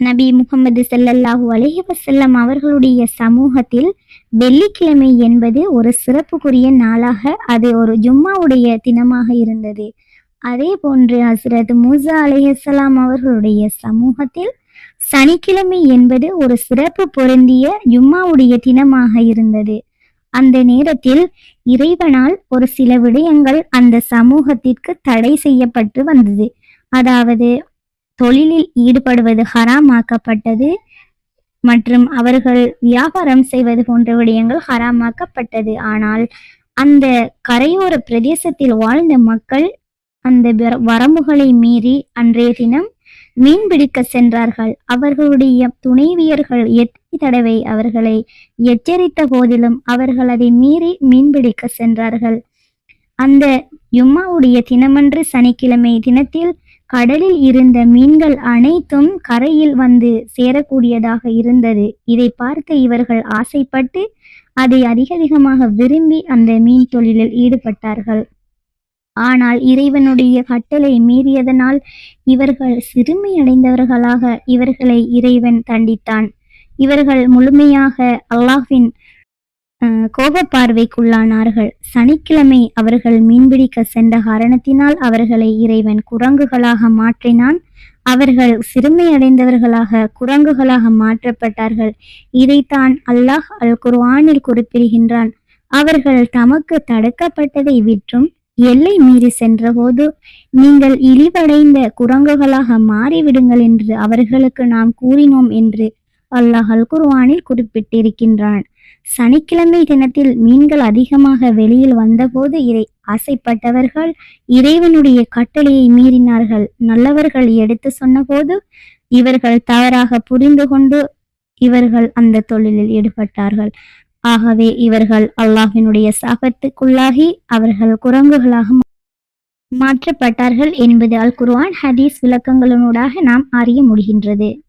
நபி முகமது ஸல்லல்லாஹு அலைஹி வஸல்லம் அவர்களுடைய சமூகத்தில் வெள்ளிக்கிழமை என்பது ஒரு சிறப்புக்குரிய நாளாக அது ஒரு ஜும்மாவுடைய தினமாக இருந்தது. அதே போன்று ஹசரத் மூசா அலைஹிஸ்ஸலாம் அவர்களுடைய சமூகத்தில் சனிக்கிழமை என்பது ஒரு சிறப்பு பொருந்திய ஜும்மாவுடைய தினமாக இருந்தது. அந்த நேரத்தில் இறைவனால் ஒரு சில விடயங்கள் அந்த சமூகத்திற்கு தடை செய்யப்பட்டு வந்தது. அதாவது தொழிலில் ஈடுபடுவது ஹராமாக்கப்பட்டது மற்றும் அவர்கள் வியாபாரம் செய்வது போன்ற விடயங்கள் ஹராமாக்கப்பட்டது. ஆனால் அந்த கரையோர பிரதேசத்தில் வாழ்ந்த மக்கள் அந்த வரம்புகளை மீறி அன்றைய தினம் மீன் பிடிக்க சென்றார்கள். அவர்களுடைய துணைவியர்கள் எத்தனை தடவை அவர்களை எச்சரித்த போதிலும் அவர்கள் அதை மீறி மீன்பிடிக்க சென்றார்கள். அந்த யும்மாவுடைய தினமன்று சனிக்கிழமை தினத்தில் கடலில் இருந்த மீன்கள் அனைத்தும் கரையில் வந்து சேரக்கூடியதாக இருந்தது. இதை பார்த்து இவர்கள் ஆசைப்பட்டு அதை அதிக அதிகமாக விரும்பி அந்த மீன் தொழிலில் ஈடுபட்டார்கள். ஆனால் இறைவனுடைய கட்டளை மீறியதனால் இவர்கள் சிறுமையடைந்தவர்களாக இவர்களை இறைவன் தண்டித்தான். இவர்கள் முழுமையாக அல்லாஹின் கோப பார்வைக்குள்ளானார்கள் சனிக்கிழமை அவர்கள் மீன்பிடிக்க சென்ற காரணத்தினால் அவர்களை இறைவன் குரங்குகளாக மாற்றினான். அவர்கள் சிறுமையடைந்தவர்களாக குரங்குகளாக மாற்றப்பட்டார்கள். இதைத்தான் அல்லாஹ் அல் குர்ஆனில் குறிப்பிடுகின்றான். அவர்கள் தமக்கு தடுக்கப்பட்டதை விற்றும் எல்லை மீறி சென்றபோது நீங்கள் இழிவடைந்த குரங்குகளாக மாறிவிடுங்கள் என்று அவர்களுக்கு நாம் கூறினோம் என்று அல்லாஹ் அல் குறிப்பிட்டிருக்கின்றான். சனிக்கிழமை தினத்தில் மீன்கள் அதிகமாக வெளியில் வந்தபோது இதை ஆசைப்பட்டவர்கள் இறைவனுடைய கட்டளையை மீறினார்கள். நல்லவர்கள் எடுத்து சொன்னபோது இவர்கள் தவறாக புரிந்து கொண்டு இவர்கள் அந்த தொழிலில் ஈடுபட்டார்கள். ஆகவே இவர்கள் அல்லாஹினுடைய சாபத்துக்குள்ளாகி அவர்கள் குரங்குகளாக மா- மாற்றப்பட்டார்கள் என்பது அல் குர்ஆன் ஹதீஸ் விளக்கங்களினூடாக நாம் அறிய முடிகின்றது.